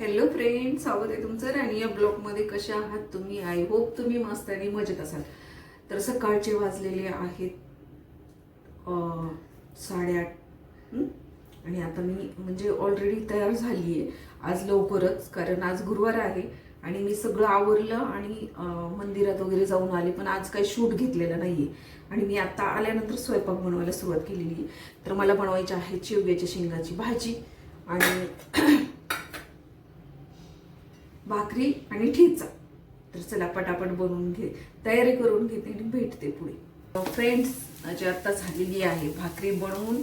Hello friend स्वागत आहे तुमचं. राणी या ब्लॉगमध्ये कशा आहात तुम्ही? आय होप तुम्ही मस्त आणि मजेत असाल. तर सकाळचे वाजलेले आहेत साडेआठ आणि आता मी म्हणजे ऑलरेडी तयार झाली आहे आज लवकरच कारण आज गुरुवार आहे आणि मी सगळं आवरलं आणि मंदिरात वगैरे जाऊन आले पण आज काही शूट घेतलेलं नाही आहे आणि मी आता आल्यानंतर स्वयंपाक बनवायला सुरुवात केलेली आहे. तर मला बनवायची आहे शेवग्याच्या शेंगाची भाजी आणि भाकरी आणि ठेचा. तर चला पटापट बनवून घे तयारी करून घेते आणि भेटते पुढे. फ्रेंड्स जी आता झालेली आहे भाकरी बनवून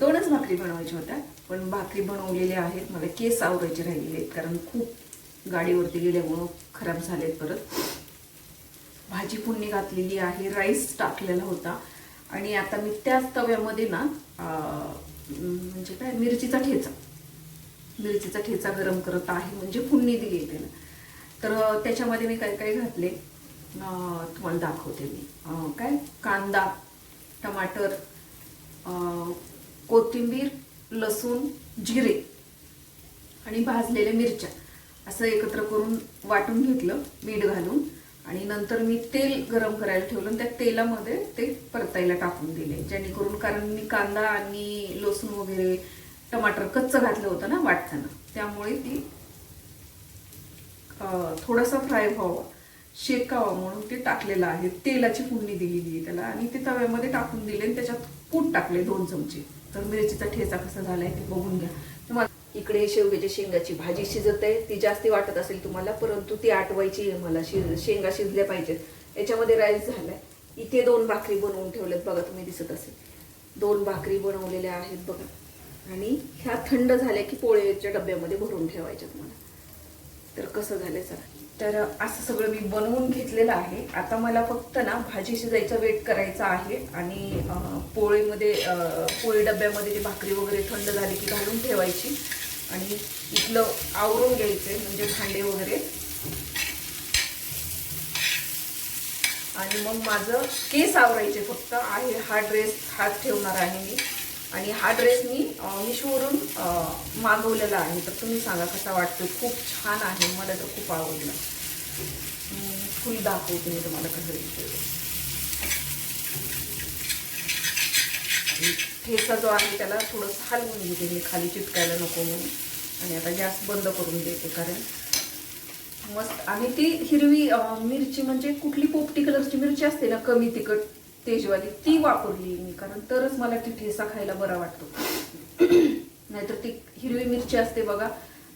दोनच भाकरी बनवायच्या होत्या पण भाकरी बनवलेल्या आहेत. मला केस आवरायचे राहिलेले आहेत कारण खूप गाडीवरती गेल्यामुळं खराब झालेत परत. भाजी पुन्नी घातलेली आहे राईस टाकलेला होता. आणि आता मी त्याच तव्यामध्ये ना म्हणजे काय मिरचीचा ठेचा. मिरचीचा ठेचा गरम करत आहे म्हणजे फुडणी दिली आहे त्याला तर त्याच्यामध्ये मी काय काय घातले? तुम्हाला दाखवते मी. काय? कांदा टमाटर कोथिंबीर लसूण जिरे आणि भाजलेल्या मिरच्या. असं एकत्र करून वाटून घेतलं मीठ घालून. आणि नंतर मी तेल गरम करायला ठेवलं आणि त्या तेलामध्ये ते परतायला टाकून दिले जेणेकरून कारण मी कांदा आणि लसूण वगैरे टमाटर कच्चं घातलं होतं ना वाटताना. त्यामुळे ती थोडासा फ्राय व्हावा शेकावा म्हणून ते टाकलेलं आहे. तेलाची फोडणी दिलेली आहे त्याला आणि ते तव्यामध्ये टाकून दिले आणि त्याच्यात कूट टाकले दोन चमचे. तर मिरचीचा ठेचा कसा झालाय ते बघून घ्या. तुम्हाला इकडे शेवग्याच्या शेंगाची भाजी शिजत आहे. ती जास्ती वाटत असेल तुम्हाला परंतु ती आटवायची आहे मला. शिज शेंगा शिजल्या पाहिजेत. याच्यामध्ये राईस झालाय. इथे दोन भाकरी बनवून ठेवल्यात बघा तुम्ही दिसत असेल. दोन भाकरी बनवलेल्या आहेत बघा. आणि ह्या थंड झाल्या की पोळ्याच्या डब्यामध्ये भरून ठेवायच्या तुम्हाला तर कसं झालं सर तर असं सगळं मी बनवून घेतलेलं आहे. आता मला फक्त ना भाजी शिजायचा वेट करायचा आहे आणि पोळीमध्ये पोळी डब्यामध्ये जी भाकरी वगैरे थंड झाली की घालून ठेवायची. आणि इथलं आवरून घ्यायचंय म्हणजे भांडे वगैरे. आणि मग माझं केस आवरायचे फक्त. आहे हा ड्रेस हात ठेवणार आहे मी. आणि हा ड्रेस मी मिशोवरून मागवलेला आहे. तर तुम्ही सांगा कसा वाटतो खूप छान आहे. मला तर खूप आवडला. फुल दाखवते मी तुम्हाला कसं ठेचा जो आहे त्याला थोडंसं हलवून घेते मी. खाली चिटकायला नको म्हणून. आणि आता गॅस बंद करून देते कारण मस्त. आणि ती हिरवी मिरची म्हणजे कुठली पोपटी कलरची मिरची असते ना कमी तिखट तेजवाली ती वापरली मी कारण तरच मला ती ठेसा खायला बरा वाटतो. नाहीतर ती हिरवी मिरची असते बघा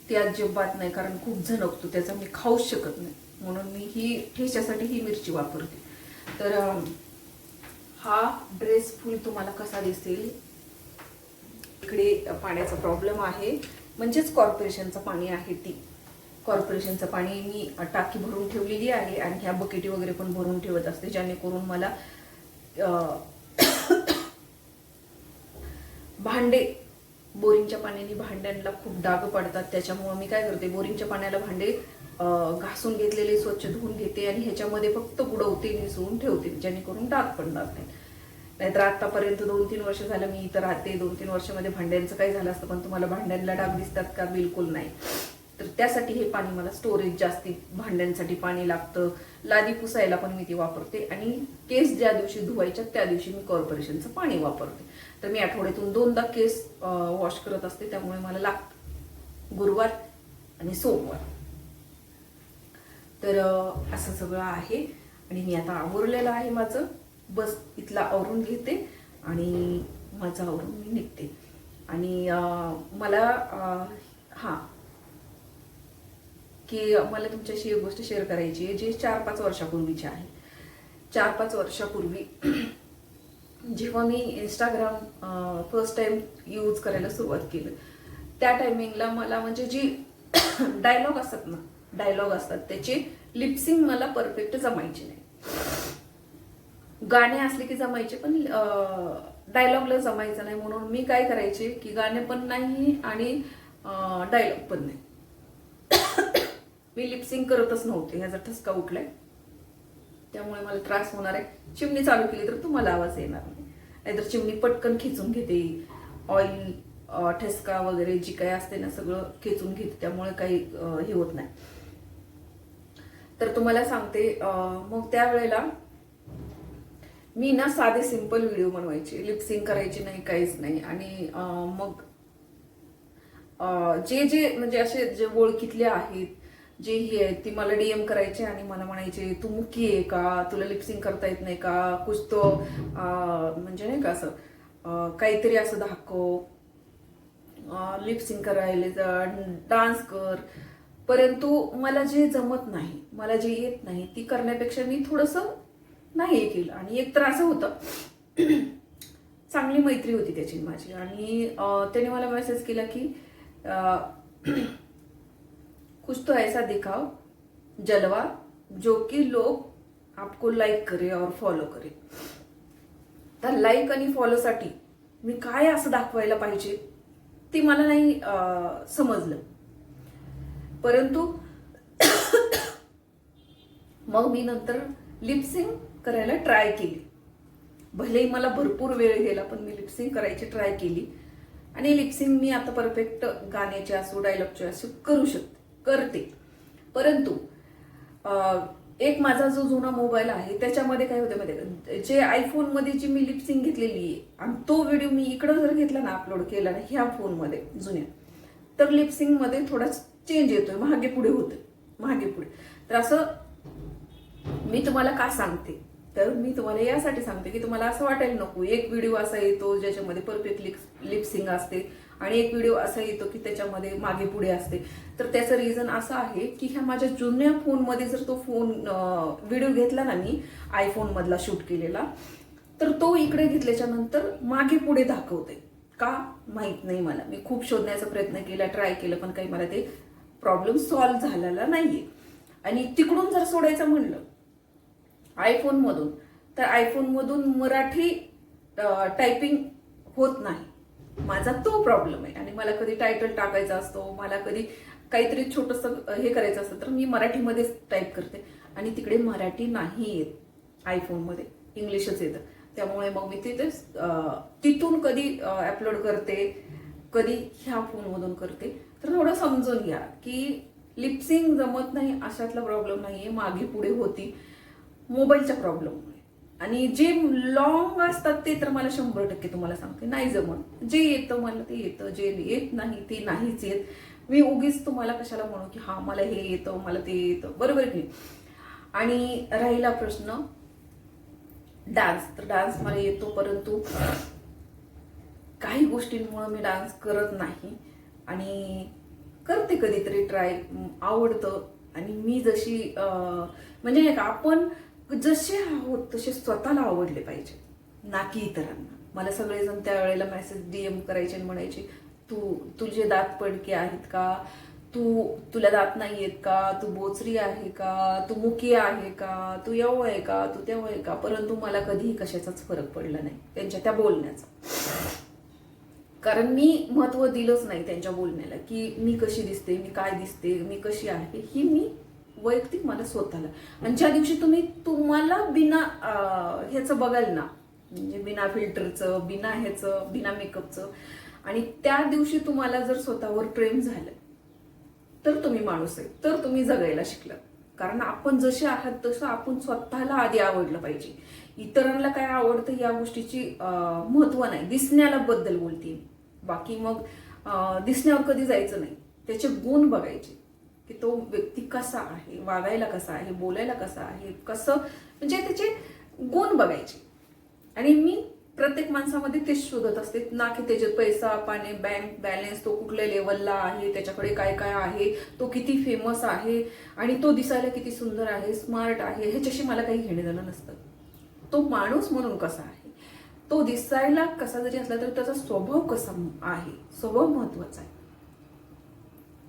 ती अजिबात नाही कारण खूप झणकतो त्याचा मी खाऊच शकत नाही. म्हणून मी ही ठेच्यासाठी ही मिरची वापरते. तर हा ड्रेस फुल तुम्हाला कसा दिसेल? इकडे पाण्याचा प्रॉब्लेम आहे. म्हणजेच कॉर्पोरेशनचं पाणी आहे ती. कॉर्पोरेशनचं पाणी मी टाकी भरून ठेवलेली आहे आणि ह्या बकेटी वगैरे पण भरून ठेवत असते जेणेकरून मला भांडे बोरिंगच्या पाण्याने भांड्यांना खूप डाग पडतात. त्याच्यामुळे मी काय करते बोरिंगच्या पाण्याला भांडे घासून घेतलेले स्वच्छ धुवून घेते आणि ह्याच्यामध्ये फक्त बुडवते मिसळून ठेवते जेणेकरून डाग पडणार नाही. नाहीतर आतापर्यंत दोन तीन वर्ष झालं मी इथं राहते दोन तीन वर्षामध्ये भांड्यांचं काही झालं असतं पण तुम्हाला भांड्यांना डाग दिसतात का? बिलकुल नाही. तर त्यासाठी हे पाणी मला स्टोरेज जास्ती भांड्यांसाठी पाणी लागतं. लादी पुसायला पण मी ती वापरते आणि केस ज्या दिवशी धुवायच्या त्या दिवशी मी कॉर्पोरेशनचं पाणी वापरते. तर मी आठवड्यातून दोनदा केस वॉश करत असते त्यामुळे मला लागतं. गुरुवार आणि सोमवार. तर असं सगळं आहे आणि मी आता आवरलेलं आहे माझं. बस इथला आवरून घेते आणि माझं आवरून मी निघते. आणि मला हां की मला तुमच्याशी एक गोष्ट शेअर करायची आहे जी चार पाच वर्षापूर्वीची आहे. चार पाच वर्षापूर्वी जेव्हा मी इंस्टाग्राम फर्स्ट टाइम यूज करायला सुरुवात केली त्या टायमिंगला मला म्हणजे जी डायलॉग असतात ना डायलॉग असतात त्याची लिप्सिंग मला परफेक्ट जमायची नाही. गाणे असले की जमायचे पण डायलॉगला जमायचं नाही म्हणून मी काय करायचे की गाणे पण नाही आणि डायलॉग पण नाही. मी लिपसिंग करतच नव्हते. ह्याचा ठसका उठलाय. त्यामुळे मला त्रास होणार आहे. चिमणी चालू केली तर तुम्हाला आवाज येणार नाही. नाहीतर चिमणी पटकन खिचून घेते. ऑइल ठसका वगैरे जी काही असते ना सगळं खेचून घेते. त्यामुळे काही हे होत नाही. तर तुम्हाला सांगते मग त्यावेळेला मी ना साधे सिंपल व्हिडिओ बनवायचे. लिपसिंग करायची नाही काहीच नाही. आणि मग जे जे म्हणजे असे जे ओळखीतले आहेत जे ही आहेत ती मला डीएम करायचे आणि मला म्हणायचे तू मुकी आहे का? तुला लिपसिंग करता येत नाही का? कुछ तो म्हणजे नाही का असं काहीतरी असं दाखव. लिपसिंग करायला डान्स कर. परंतु मला जे जमत नाही मला जे येत नाही ती करण्यापेक्षा मी थोडंसं नाही हे केलं. आणि एक तर असं होतं चांगली मैत्री होती त्याची माझी. आणि त्याने मला मेसेज केला की कुछ तो ऐसा दिखाओ जलवा जो कि लोग आपको लाईक करे और फॉलो करे। तर लाईक आणि फॉलोसाठी मी काय असं दाखवायला पाहिजे ते मला नाही समजलं. परंतु मग मी नंतर लिपसिंग करायला ट्राय केली. भलेही मला भरपूर वेळ गेला पण मी लिपसिंग करायची ट्राय केली. आणि लिपसिंग मी आता परफेक्ट गाण्याचे असो डायलॉगचे असो करू शकते. करते. परंतु एक माझा जो जुना मोबाईल आहे त्याच्यामध्ये काय होतं माहिती आहे जे आयफोनमध्ये जी मी लिपसिंग घेतलेली आहे आणि तो व्हिडिओ मी इकडं जर घेतला ना अपलोड केला ना ह्या फोनमध्ये जुन्या तर लिपसिंगमध्ये थोडा चेंज येतोय मागे पुढे होतं मागे पुढे. तर असं मी तुम्हाला का सांगते? तर मी तुम्हाला यासाठी सांगते की तुम्हाला असं वाटायला नको. एक व्हिडिओ असा येतो ज्याच्यामध्ये परफेक्ट लिप लिपसिंग असते आणि एक व्हिडिओ असा येतो की त्याच्यामध्ये मागे पुढे असते. तर त्याचं रिझन असं आहे की ह्या माझ्या जुन्या फोनमध्ये जर तो फोन व्हिडिओ घेतला ना मी आयफोनमधला शूट केलेला तर तो इकडे घेतल्याच्या नंतर मागे पुढे दाखवते का? माहीत नाही मला. मी खूप शोधण्याचा प्रयत्न केला ट्राय केलं पण काही मला ते प्रॉब्लेम सॉल्व्ह झालेला नाहीये. आणि तिकडून जर सोडायचं म्हणलं आयफोनमधून तर आयफोनमधून मराठी टायपिंग होत नाही. माझा तो प्रॉब्लेम आहे. आणि मला कधी टायटल टाकायचा असतो मला कधी काहीतरी छोटस हे करायचं असतं तर मी मराठीमध्येच टाईप करते. आणि तिकडे मराठी नाही येत आयफोनमध्ये इंग्लिशच येतं. त्यामुळे मग मी तिथे तिथून कधी अपलोड करते कधी ह्या फोनमधून करते. तर थोडं समजून घ्या की लिप्सिंग जमत नाही अशातला प्रॉब्लेम नाही आहे मागे पुढे होती. मोबाईलच्या प्रॉब्लेममुळे आणि जे लॉंग असतात ते तर मला शंभर टक्के तुम्हाला सांगते. नाही जमत. जे येतं मला ते येतं. जे येत नाही ते नाहीच येत. मी उगीच तुम्हाला कशाला म्हणू की हा मला हे येतं मला ते येतं. बरोबर की आणि राहिला प्रश्न. डान्स तर डान्स मला येतो परंतु काही गोष्टींमुळे मी डान्स करत नाही. आणि करते कधीतरी ट्राय आवडतं. आणि मी जशी अं, म्हणजे नाही का आपण जसे आहोत तसे स्वतःला आवडले पाहिजे. ना की इतरांना. मला सगळेजण त्यावेळेला मेसेज डीएम करायचे आणि म्हणायचे तू तुझे दात पडके आहेत का? तू तुला दात नाही आहेत का? तू बोचरी आहे का? तू मुकी आहे का? तू यव आहे का? तू तेव्हा आहे का? परंतु मला कधीही कशाचाच फरक पडला नाही त्यांच्या त्या बोलण्याचा. कारण मी महत्त्व दिलंच नाही त्यांच्या बोलण्याला की मी कशी दिसते मी काय दिसते मी कशी आहे ही मी वैयक्तिक मला स्वतःला. आणि ज्या दिवशी तुम्ही तुम्हाला बिना ह्याचं बघाल ना म्हणजे बिना फिल्टरचं बिना ह्याचं बिना मेकअपचं आणि त्या दिवशी तुम्हाला जर स्वतःवर प्रेम झालं तर तुम्ही माणूस आहे. तर तुम्ही जगायला शिकलात. कारण आपण जसे आहात तसं आपण स्वतःला आधी आवडलं पाहिजे. इतरांना काय आवडतं या गोष्टीची महत्त्व नाही. दिसण्याला बद्दल बोलते बाकी मग दिसण्यावर कधी जायचं नाही. त्याचे गुण बघायचे. की तो व्यक्ती कसा आहे वागायला कसा आहे बोलायला कसा आहे कसं? म्हणजे त्याचे गुण बघायचे. आणि मी प्रत्येक माणसामध्ये तेच शोधत असते ना की त्याच्यात पैसा पाणी बँक बॅलन्स तो कुठल्या लेवलला आहे त्याच्याकडे काय काय आहे तो किती फेमस आहे आणि तो दिसायला किती सुंदर आहे स्मार्ट आहे ह्याच्याशी मला काही घेणे देणं नसतं. तो माणूस म्हणून कसा आहे? तो दिसायला कसा जरी असला तरी त्याचा स्वभाव कसा आहे? स्वभाव महत्त्वाचा आहे.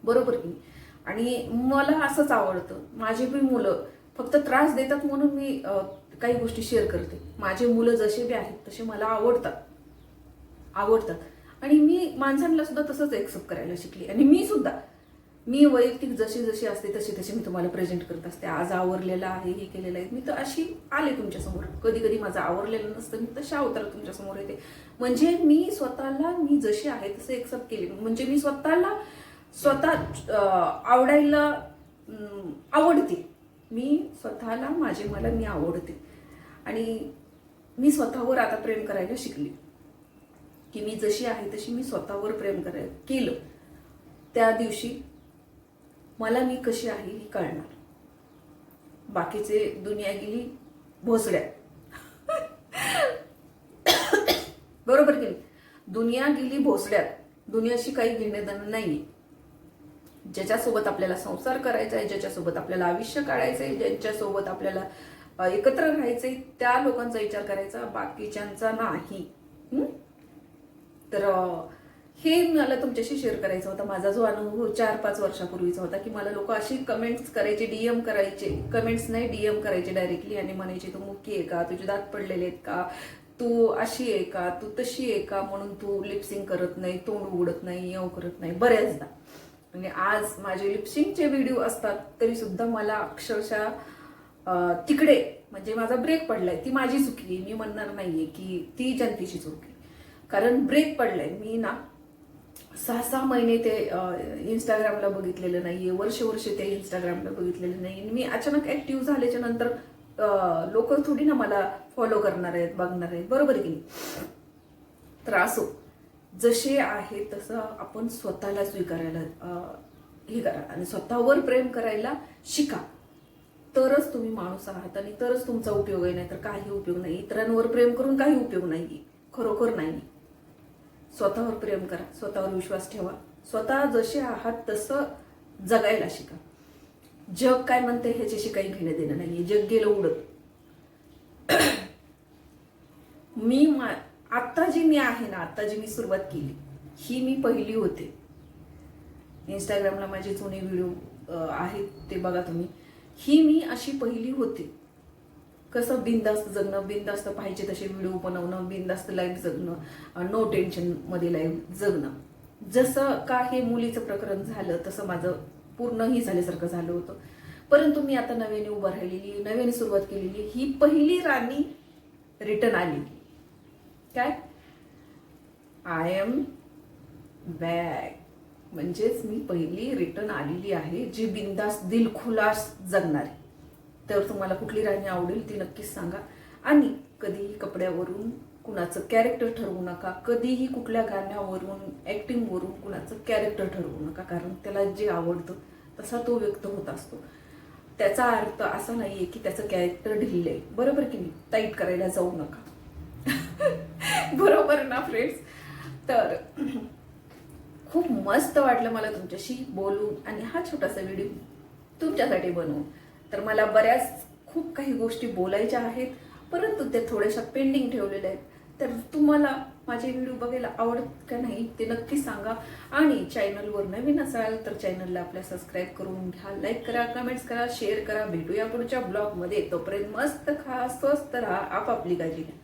बरोबर की आणि मला असंच आवडतं. माझी बी मुलं फक्त त्रास देतात म्हणून मी काही गोष्टी शेअर करते. माझे मुलं जसे बी आहेत तसे मला आवडतात. आवडतात. आणि मी माणसांना सुद्धा तसंच एक्सेप्ट करायला शिकली. आणि मी सुद्धा. मी वैयक्तिक जशी जशी असते तशी तशी मी तुम्हाला प्रेझेंट करत असते. आज आवरलेलं आहे हे केलेलं आहे. मी तर अशी आले तुमच्यासमोर. कधी कधी माझं आवरलेलं नसतं मी तशा अवतारात तुमच्यासमोर येते. म्हणजे मी स्वतःला मी जशी आहे तसे एक्सेप्ट केले. म्हणजे मी स्वतःला स्वतः आवडायला आवडते. मी स्वतःला माझे मला मी आवडते. आणि मी स्वतःवर आता प्रेम करायला शिकले. की मी जशी आहे तशी मी स्वतःवर प्रेम करायला केलं. त्या दिवशी मला मी कशी आहे ही कळणार. बाकीचे दुनिया गेली भोसड्या. बरोबर की दुनिया गेली भोसड्यात. दुनियाशी काही घेणे देणं आहे ज्याच्यासोबत आपल्याला संसार करायचा आहे ज्याच्यासोबत आपल्याला आयुष्य काढायचं आहे ज्यांच्यासोबत आपल्याला एकत्र राहायचंय त्या लोकांचा विचार करायचा बाकीच्यांचा नाही. तर हे मला तुमच्याशी शेअर करायचा होता. माझा जो अनुभव चार पाच वर्षापूर्वीचा होता की मला लोक अशी कमेंट्स करायचे डीएम करायचे. कमेंट्स नाही डीएम करायचे डायरेक्टली आणि म्हणायचे तू मुक्की आहे का? तुझे दात पडलेले आहेत का? तू अशी आहे का? तू तशी आहे का? म्हणून तू लिपसिंग करत नाही तोंड उघडत नाही येऊ करत नाही. बऱ्याचदा. म्हणजे आज माझे लिप्सिंगचे व्हिडिओ असतात तरी सुद्धा मला अक्षरशः तिकडे म्हणजे माझा ब्रेक पडलाय ती माझी चुकी आहे मी म्हणणार नाहीये की ती जनतेची चुकी. कारण ब्रेक पडलाय. मी ना सहा सहा महिने ते इंस्टाग्रामला बघितलेलं नाहीये वर्ष वर्ष ते इंस्टाग्रामला बघितलेलं नाही मी अचानक ऍक्टिव्ह झाल्याच्यानंतर लोक थोडी ना मला फॉलो करणार आहेत बघणार आहेत. बरोबर की नाही? तर असो. जसे आहे तसं आपण स्वतःला स्वीकारायला हे करा. आणि स्वतःवर प्रेम करायला शिका. तरच तुम्ही माणूस आहात आणि तरच तुमचा उपयोग आहे नाही तर काही उपयोग नाही. इतरांवर प्रेम करून काही उपयोग नाही खरोखर नाही. स्वतःवर प्रेम करा. स्वतःवर विश्वास ठेवा. स्वतः जसे आहात तसं जगायला शिका. जग काय म्हणते ह्याच्याशी काही घेणं देणं नाही जग गेलं उडत. मी मा- आत्ता जी मी आहे ना आत्ता जी मी सुरुवात केली ही मी पहिली होते. इंस्टाग्रामला माझे जुने व्हिडिओ आहेत ते बघा तुम्ही. ही मी अशी पहिली होते. कसं बिंदास्त जगणं बिंदास्त पाहिजे तसे व्हिडिओ बनवणं बिंदास्त लाईफ जगणं नो टेन्शनमध्ये लाईव्ह लाईफ जगणं. जसं का हे मुलीचं प्रकरण झालं तसं माझं पूर्णही झाल्यासारखं झालं होतं. परंतु मी आता नव्याने उभं राहिलेली नव्याने सुरुवात केलेली ही पहिली राणी रिटर्न आलेली. काय? आय एम बॅक म्हणजेच मी पहिली रिटर्न आलेली आहे जी बिंदास दिलखुलास जगणारी. तर तुम्हाला कुठली राणी आवडेल ती नक्कीच सांगा. आणि कधीही कपड्यावरून कुणाचं कॅरेक्टर ठरवू नका. कधीही कुठल्या गाण्यावरून ॲक्टिंगवरून कुणाचं कॅरेक्टर ठरवू नका. कारण त्याला जे आवडतं तसा तो व्यक्त होत असतो. त्याचा अर्थ असा नाहीये की त्याचं कॅरेक्टर ढिल्लं आहे. बरोबर की नाही? टाईट करायला जाऊ नका. बरोबर ना फ्रेंड्स तर खूप मस्त वाटलं मला तुमच्याशी बोलून आणि हा छोटासा व्हिडिओ तुमच्यासाठी बनवून. तर मला बऱ्याच खूप काही गोष्टी बोलायच्या आहेत परंतु ते थोड्याशा पेंडिंग ठेवलेल्या आहेत. तर तुम्हाला माझे व्हिडिओ बघायला आवडत का नाही ते नक्की सांगा. आणि चॅनलवर नवीन असाल तर चॅनलला आपल्या सबस्क्राईब करून घ्या लाईक करा कमेंट्स करा शेअर करा. भेटूया पुढच्या ब्लॉगमध्ये तोपर्यंत मस्त खा स्वस्त राहा आपापली काळजी घ्या.